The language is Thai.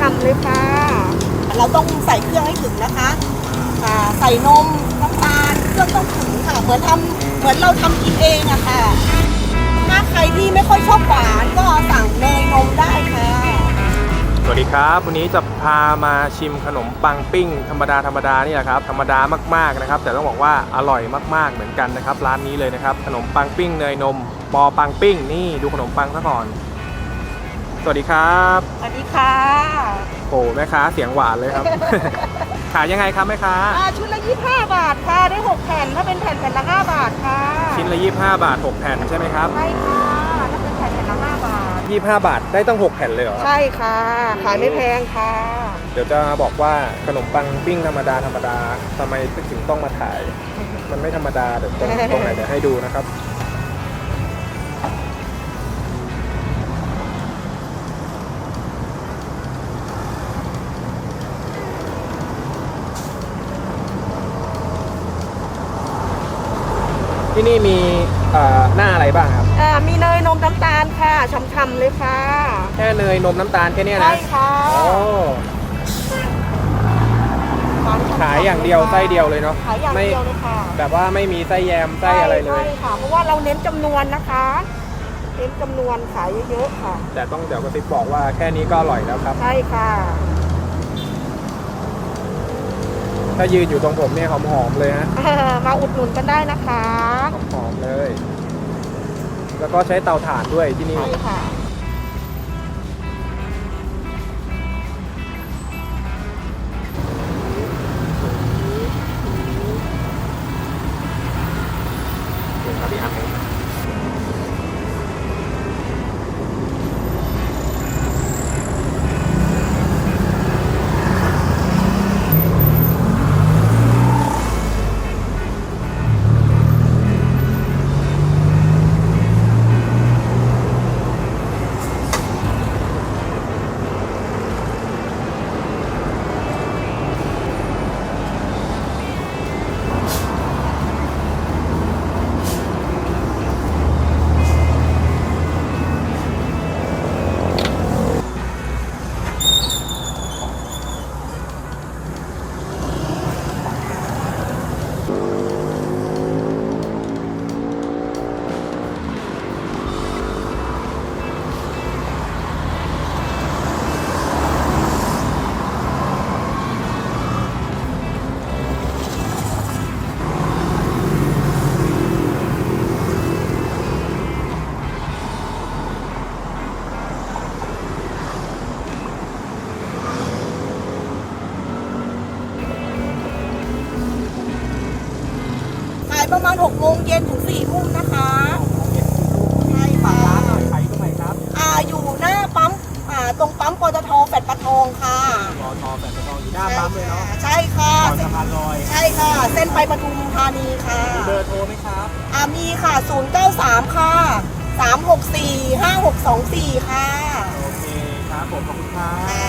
ช่ำๆเลยค่ะ เราต้องใส่เครื่องให้ถึงนะคะอ่าใส่นมน้ำตาลเครื่องต้องถึงค่ะ เหมือนทำเหมือนเราทำกินเองอะค่ะ ถ้าใครที่ไม่ค่อยชอบหวานก็สั่งเนยนมได้ค่ะ สวัสดีครับ วันนี้จะพามาชิมขนมปังปิ้ง ธรรมดาธรรมดานี่แหละครับธรรมดามากๆนะครับ แต่ต้องบอกว่าอร่อยมากๆเหมือนกันนะครับ ร้านนี้เลยนะครับ ขนมปังปิ้งเนยนม ปอปังปิ้งนี่ดูขนมปังซะก่อน สวัสดีครับสวัสดีค่ะโอ้แม่ค้าเสียงหวานเลยครับ ขายยังไงครับแม่ค้าอ่าชุดละ 25 บาทค่ะ ได้ 6 แผ่น ถ้าเป็นแผ่นแผ่นละ 5 บาทค่ะชิ้นละ 25 บาท 6 แผ่นใช่ไหมครับ ใช่ค่ะ ถ้าเป็นแผ่นแผ่นละ 5 บาท 25 บาทได้ตั้ง 6 แผ่นเลยเหรอครับ ใช่ค่ะ ขายไม่แพงค่ะ เดี๋ยวจะบอกว่าขนมปังปิ้งธรรมดาธรรมดาทำไมถึงต้องมาถ่าย มันไม่ธรรมดาเดี๋ยวตรงตรงไหนเดี๋ยวให้ดูนะครับ ที่นี่มีเอ่อหน้าอะไรบ้างครับ อ่ามีเนยนมน้ำตาลค่ะช่ำๆเลยค่ะแค่เนยนมน้ำตาลแค่เนี้ยใช่นะค่ะโอ้หวนฉ่ำๆขายอย่างเดียวไส้เดียวเลยเนาะขายอย่างไม่เดียวเลยค่ะแบบว่าไม่มีไส้แยมไส้อะไรเลใช่ยค่ะ เพราะว่าเราเน้นจำนวนนะคะ เน้นจำนวนขายเยอะๆค่ะ แต่ต้องเดี๋ยวกระซิบบอกว่าแค่นี้ก็อร่อยแล้วครับ ใช่ค่ะ ถ้ายืนอยู่ตรงผมเนี่ยหอมๆเลยฮะมาอุดหนุนกันได้นะคะหอมๆเลย แล้วก็ใช้เตาถ่านด้วยที่นี่ ใช่ค่ะ ประมาณ6โมงเย็นถึง4ทุ่มนะคะใช่ค่ะขายตรงไหนครับ อ่าอยู่หน้าปั๊มอ่าตรงปั๊มปตทแฟดปะทองค่ะรอทอแปดตะทองอยู่หน้าปั๊มเลยเนาะใช่ค่ะก่อนสะพานลอย ใช่ค่ะ เส้นไปปทุมธานีค่ะเบอร์โทรไหมครับ อ่ามีค่ะ 093 ค่ะ 364 5624 ค่ะ โอเคครับผมขอบคุณครัอ่บา